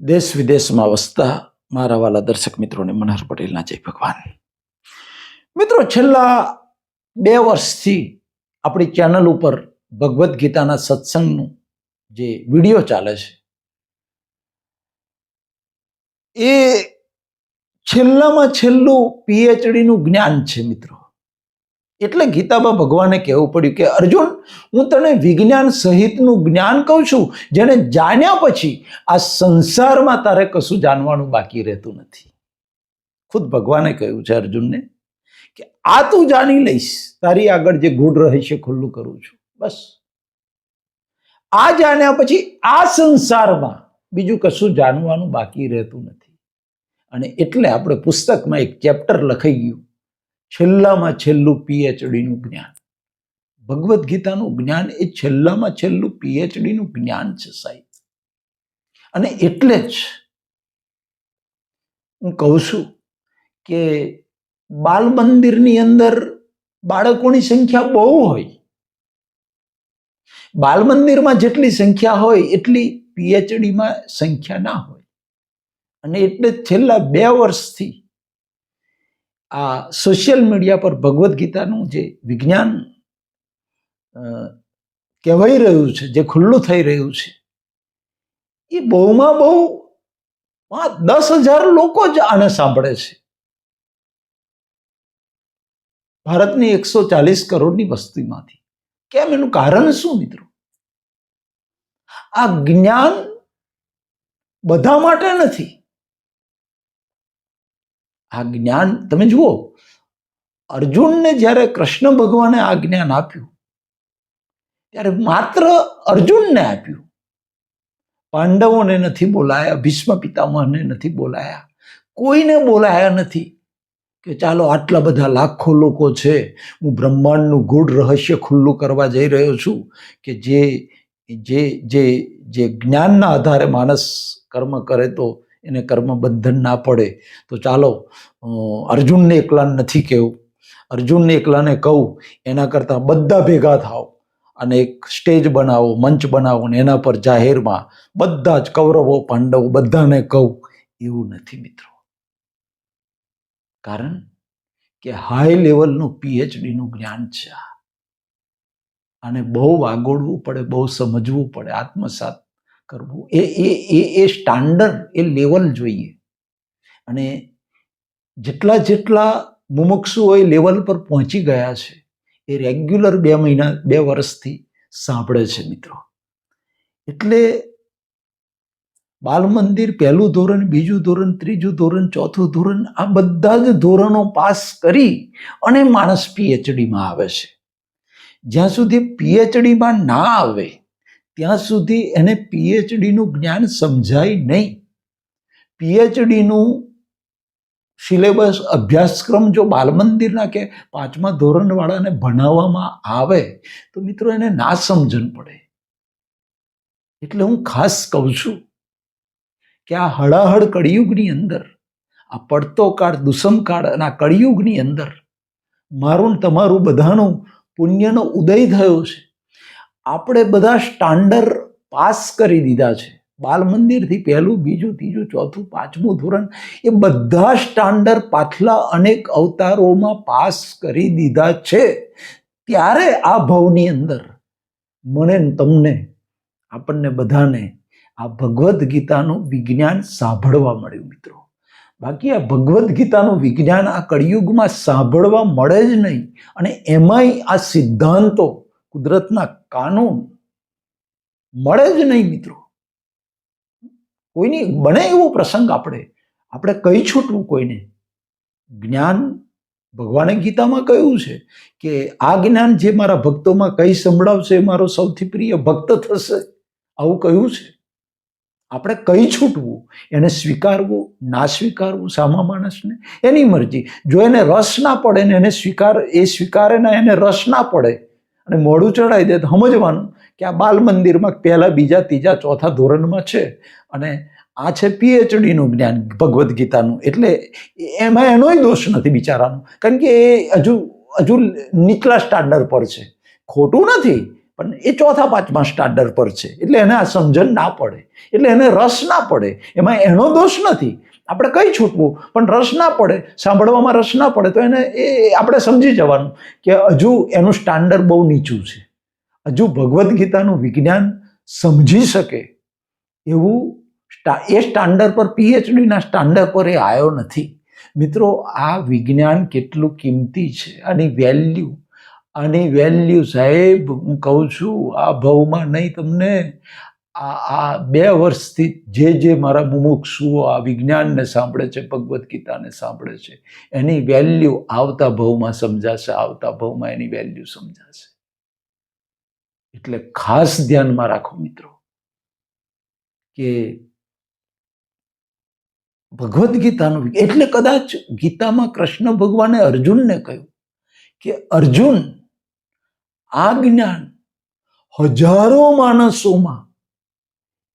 દેશ વિદેશમાં વસતા મારા વાલા દર્શક મિત્રોને મનહર પટેલના જય ભગવાન. મિત્રો, છેલ્લા બે વર્ષથી આપણી ચેનલ ઉપર ભગવદ્ ગીતાના સત્સંગનું જે વીડિયો ચાલે છે, એ છેલ્લામાં છેલ્લું પીએચડીનું જ્ઞાન છે મિત્રો. એટલે ગીતામાં ભગવાને કહેવું પડ્યું કે, અર્જુન, હું તને વિજ્ઞાન સહિતનું જ્ઞાન કહું છું, જેને જાણ્યા પછી આ સંસારમાં તારે કશું જાણવાનું બાકી રહેતું નથી. ખુદ ભગવાને કહ્યું છે અર્જુનને કે, આ તું જાણી લઈશ, તારી આગળ જે ગૂઢ રહસ્ય ખુલ્લું કરું છું. બસ. આ જાણ્યા પછી આ સંસારમાં બીજું કશું જાણવાનું બાકી રહેતું નથી. અને એટલે આપણે પુસ્તકમાં એક ચેપ્ટર લખાઈ ગયું. છેલ્લામાં છેલ્લું પીએચડીનું જ્ઞાન. ભગવદ્ ગીતાનું જ્ઞાન એ છેલ્લામાં છેલ્લું પીએચડીનું જ્ઞાન છે સાહેબ. અને એટલે જ હું કહું છું કે બાલ મંદિરની અંદર બાળકોની સંખ્યા બહુ હોય. બાલ મંદિરમાં જેટલી સંખ્યા હોય એટલી પીએચડીમાં સંખ્યા ના હોય. અને એટલે છેલ્લા બે વર્ષથી આ સોશિયલ મીડિયા પર ભગવદ્ ગીતાનું જે વિજ્ઞાન કહેવાઈ રહ્યું છે, જે ખુલ્લું થઈ રહ્યું છે, એ બહુમાં બહુ દસ હજાર લોકો જ આને સાંભળે છે. ભારતની એકસો ચાલીસ કરોડની વસ્તીમાંથી. કેમ? એનું કારણ શું મિત્રો? આ જ્ઞાન બધા માટે નથી. આ જ્ઞાન, તમે જુઓ, અર્જુનને જ્યારે કૃષ્ણ ભગવાને આ જ્ઞાન આપ્યું, ત્યારે માત્ર અર્જુનને આપ્યું. પાંડવોને નથી બોલાયા, ભીષ્મ પિતામહને નથી બોલાયા. કોઈને બોલાયા નથી કે ચાલો આટલા બધા લાખો લોકો છે, હું બ્રહ્માંડનું ગૂઢ રહસ્ય ખુલ્લું કરવા જઈ રહ્યો છું કે જે જે જે જે જ્ઞાનના આધારે માણસ કર્મ કરે તો એને કર્મ બંધન ના પડે. તો ચાલો અર્જુનને એકલાને નથી કહેવું અર્જુનને એકલાને કહું, એના કરતાં બધા ભેગા થાવ અને એક સ્ટેજ બનાવો, મંચ બનાવો ને એના પર જાહેરમાં બધા જ કૌરવો, પાંડવો બધાને કહું, એવું નથી મિત્રો. કારણ કે હાઈ લેવલનું પીએચડીનું જ્ઞાન છે આને બહુ વાગોડવું પડે, બહુ સમજવું પડે, આત્મસાત કરવું. એ એ એ એ સ્ટાન્ડર્ડ એ લેવલ જોઈએ. અને જેટલા જેટલા મુમુક્ષુ એ લેવલ પર પહોંચી ગયા છે, એ રેગ્યુલર બે મહિના, બે વર્ષથી સાંભળે છે મિત્રો. એટલે બાલ મંદિર પહેલું ધોરણ, બીજું ધોરણ, ત્રીજું ધોરણ, ચોથું ધોરણ, આ બધા જ ધોરણો પાસ કરી અને માણસ પીએચડીમાં આવે છે. જ્યાં સુધી પીએચડીમાં ના આવે ત્યાં સુધી એને પીએચડીનું જ્ઞાન સમજાય નહીં. પીએચડીનું સિલેબસ અભ્યાસક્રમ જો બાલમંદિરના કે પાંચમા ધોરણવાળાને ભણાવવામાં આવે, તો મિત્રો એને ના સમજણ પડે. એટલે હું ખાસ કહું છું કે આ હળાહળ કળિયુગની અંદર, આ પડતો કાળ દુષમ કાળ અને આ કળિયુગની અંદર, મારું તમારું બધાનું પુણ્યનો ઉદય થયો છે. આપણે બધા સ્ટાન્ડર્ડ પાસ કરી દીધા છે. બાલ મંદિરથી પહેલું, બીજું, ત્રીજું, ચોથું, પાંચમું ધોરણ એ બધા સ્ટાન્ડર્ડ પાછલા અનેક અવતારોમાં પાસ કરી દીધા છે. ત્યારે આ ભાવની અંદર મને તમને, આપણને બધાને આ ભગવદ્ ગીતાનું વિજ્ઞાન સાંભળવા મળ્યું મિત્રો. બાકી આ ભગવદ્ ગીતાનું વિજ્ઞાન આ કળિયુગમાં સાંભળવા મળે જ નહીં અને એમાંય આ સિદ્ધાંતો કુદરતના કાનૂન મળે જ નહીં મિત્રો. કોઈની બને એવો પ્રસંગ આપણે આપણે કહી છૂટવું કોઈને? જ્ઞાન ભગવાને ગીતામાં કહ્યું છે કે આ જ્ઞાન જે મારા ભક્તોમાં કઈ સંભળાવશે એ મારો સૌથી પ્રિય ભક્ત થશે. આવું કહ્યું છે. આપણે કઈ છૂટવું, એને સ્વીકારવું, ના સ્વીકારવું સામા માણસને? એની મરજી. જો એને રસ ના પડે ને એને સ્વીકાર, એ સ્વીકારે ના એને રસ ના પડે અને મોઢું ચડાવી દે તો સમજવાનું કે આ બાલ મંદિરમાં પહેલાં બીજા ત્રીજા ચોથા ધોરણમાં છે. અને આ છે પીએચડીનું જ્ઞાન, ભગવદ્ ગીતાનું. એટલે એમાં એનોય દોષ નથી બિચારાનો. કારણ કે એ હજુ હજુ નીચલા સ્ટાન્ડર્ડ પર છે. ખોટું નથી, પણ એ ચોથા, પાંચમા સ્ટાન્ડર્ડ પર છે. એટલે એને આ સમજણ ના પડે. એટલે એને રસ ના પડે. એમાં એનો દોષ નથી. આપણે કઈ છૂટવું, પણ રસ ના પડે, સાંભળવામાં રસ ના પડે, તો એને એ આપણે સમજી જવાનું કે હજુ એનું સ્ટાન્ડર્ડ બહુ નીચું છે. હજુ ભગવદ્ ગીતાનું વિજ્ઞાન સમજી શકે એવું એ સ્ટાન્ડર્ડ પર પીએચડીના સ્ટાન્ડર્ડ પર એ આવ્યો નથી. મિત્રો, આ વિજ્ઞાન કેટલું કિંમતી છે આની વેલ્યુ આની વેલ્યુ સાહેબ, હું કહું છું, આ ભાવમાં નહીં તમને આ બે વર્ષથી જે જે મારા મુમુક્ષુઓ આ વિજ્ઞાનને સાંભળે છે, ભગવદ્ ગીતાને સાંભળે છે, એની વેલ્યુ આવતા ભાવમાં સમજાશે, આવતા ભાવમાં એની વેલ્યુ સમજાશે. એટલે ખાસ ધ્યાનમાં રાખો મિત્રો, કે ભગવદ્ ગીતાનું, એટલે કદાચ ગીતામાં કૃષ્ણ ભગવાને અર્જુનને કહ્યું કે, અર્જુન, આ જ્ઞાન હજારો માણસોમાં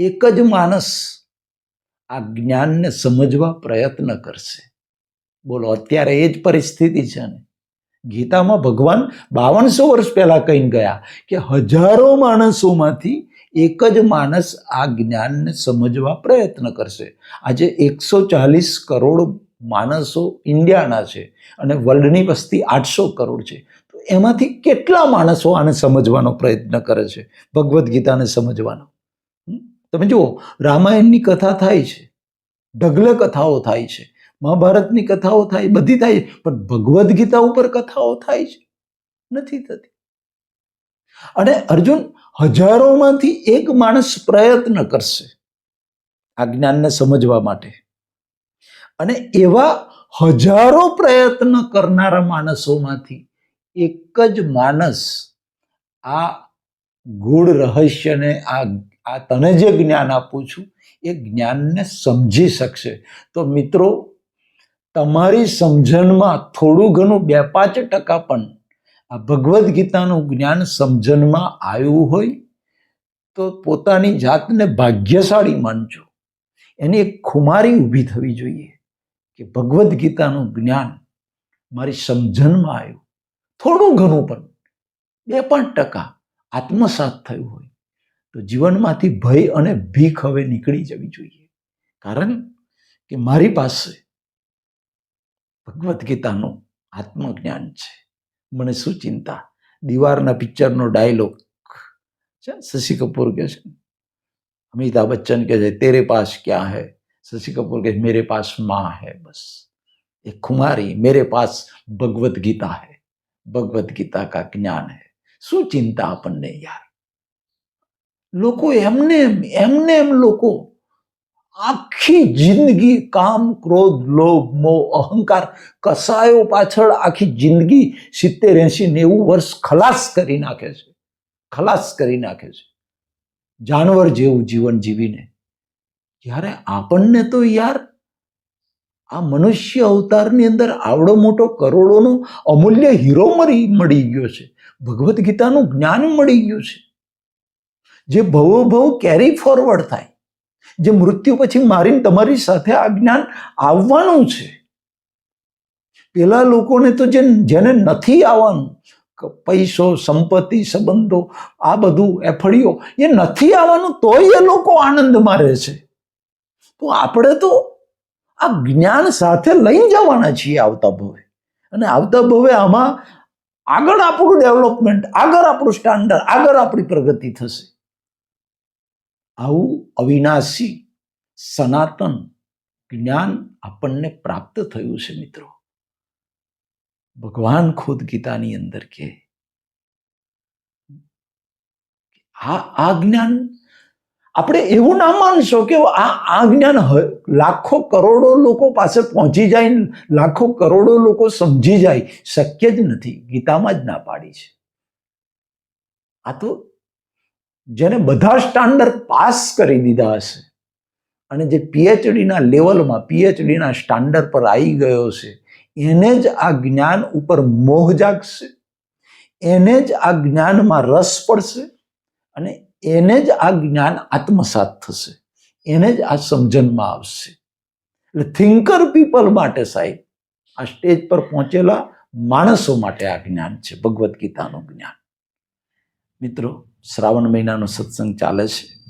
એક જ માણસ આ જ્ઞાનને સમજવા પ્રયત્ન કરશે. બોલો, અત્યારે એ જ પરિસ્થિતિ છે ને. ગીતામાં ભગવાન બાવનસો વર્ષ પહેલા કહીને ગયા કે હજારો માણસોમાંથી એક જ માણસ આ જ્ઞાનને સમજવા પ્રયત્ન કરશે. આજે એકસો ચાલીસ કરોડ માણસો ઇન્ડિયાના છે અને વર્લ્ડની વસ્તી આઠસો કરોડ છે. તો એમાંથી કેટલા માણસો આને સમજવાનો પ્રયત્ન કરે છે? ભગવદ્ ગીતાને સમજવાનો? તમે જુઓ, રામાયણની કથા થાય છે, ઢગલે કથાઓ થાય છે, મહાભારતની કથાઓ થાય બધી થાય પણ ભગવદ્ ગીતા ઉપર કથાઓ થાય છે, નથી થતી. અને અર્જુન હજારોમાંથી એક માણસ પ્રયત્ન કરશે આ જ્ઞાનને સમજવા માટે. અને એવા હજારો પ્રયત્ન કરનારા માણસોમાંથી એક જ માણસ આ ગૂઢ રહસ્યને, આ આ તને જે જ્ઞાન આપું છું, એ જ્ઞાનને સમજી શકશે. તો મિત્રો, તમારી સમજણમાં થોડું ઘણું બે પાંચ ટકા પણ આ ભગવદ્ ગીતાનું જ્ઞાન સમજણમાં આવ્યું હોય, તો પોતાની જાતને ભાગ્યશાળી માનજો. એની એક ખુમારી ઊભી થવી જોઈએ કે ભગવદ્ ગીતાનું જ્ઞાન મારી સમજણમાં આવ્યું. થોડું ઘણું પણ, બે પાંચ ટકા આત્મસાત થયું હોય. તો જીવનમાંથી ભય અને ભીખ હવે નીકળી જવી જોઈએ. કારણ કે મારી પાસે ભગવદ્ ગીતાનું આત્મજ્ઞાન છે. મને શું ચિંતા દિવારના પિક્ચરનો ડાયલોગ છે, શશી કપૂર કે છે. અમિતાભ બચ્ચન કે છે, તેરે પાસ ક્યાં હૈ? શશી કપૂર કે મેરે પાસમાં હૈ બસ. એ ખુમારી, મેરે પાસ ભગવદ્ ગીતા હૈ, ભગવદ્ ગીતા કા જ્ઞાન હૈ. શું ચિંતા આપણને યાર લોકો એમને એમ એમને એમ લોકો આખી જિંદગી કામ, ક્રોધ, લોભ, મોહ, અહંકાર કસાયો પાછળ આખી જિંદગી સિત્તેર, એંશી, નેવું વર્ષ ખલાસ કરી નાખે છે. ખલાસ કરી નાખે છે. જાનવર જેવું જીવન જીવીને. જ્યારે આપણને તો યાર આ મનુષ્ય અવતારની અંદર આવડો મોટો કરોડોનો અમૂલ્ય હીરો મળી મળી ગયો છે. ભગવદ્ ગીતાનું જ્ઞાન મળી ગયું છે. જે ભવો ભવ કેરી ફોરવર્ડ થાય, જે મૃત્યુ પછી મારીને તમારી સાથે આ જ્ઞાન આવવાનું છે. પેલા લોકોને તો જે જેને નથી આવવાનું પૈસો, સંપત્તિ, સંબંધો, આ બધું એફળીઓ એ નથી આવવાનું તોય એ લોકો આનંદમાં રહે છે. તો આપણે તો આ જ્ઞાન સાથે લઈ જવાના છીએ આવતા ભવે. અને આવતા ભવે આમાં આગળ આપણું ડેવલપમેન્ટ આગળ આપણું સ્ટાન્ડર્ડ આગળ આપણી પ્રગતિ થશે. આવું અવિનાશી સનાતન જ્ઞાન આપણને પ્રાપ્ત થયું છે મિત્રો. ભગવાન ખુદ ગીતાની અંદર કે આ આ જ્ઞાન આપણે એવું ના માનશો કે આ આ જ્ઞાન લાખો કરોડો લોકો પાસે પહોંચી જાય લાખો કરોડો લોકો સમજી જાય, શક્ય જ નથી, ગીતામાં જ ના પાડી છે. આ તો જેને બધા સ્ટાન્ડર્ડ પાસ કરી દીધા હશે. અને જે પીએચડીના લેવલમાં પીએચડીના સ્ટાન્ડર્ડ પર આવી ગયો છે એને જ આ જ્ઞાન ઉપર મોહ જાગશે, એને જ આ જ્ઞાનમાં રસ પડશે અને એને જ આ જ્ઞાન આત્મસાત થશે, એને જ આ સમજણમાં આવશે. એટલે થિંકર પીપલ માટે સાહેબ, આ સ્ટેજ પર પહોંચેલા માણસો માટે આ જ્ઞાન છે, ભગવદ્ ગીતાનું જ્ઞાન. મિત્રો શ્રાવણ મહિનાનો સત્સંગ ચાલે છે.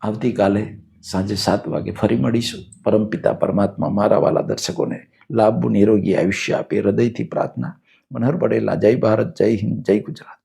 આવતીકાલે સાંજે સાત વાગે ફરી મળીશું. પરમપિતા પરમાત્મા મારા વાલા દર્શકોને લાભ નિરોગી આયુષ્ય આપે. હૃદયથી પ્રાર્થના. મનહર પડેલા જય ભારત, જય હિન્દ, જય ગુજરાત.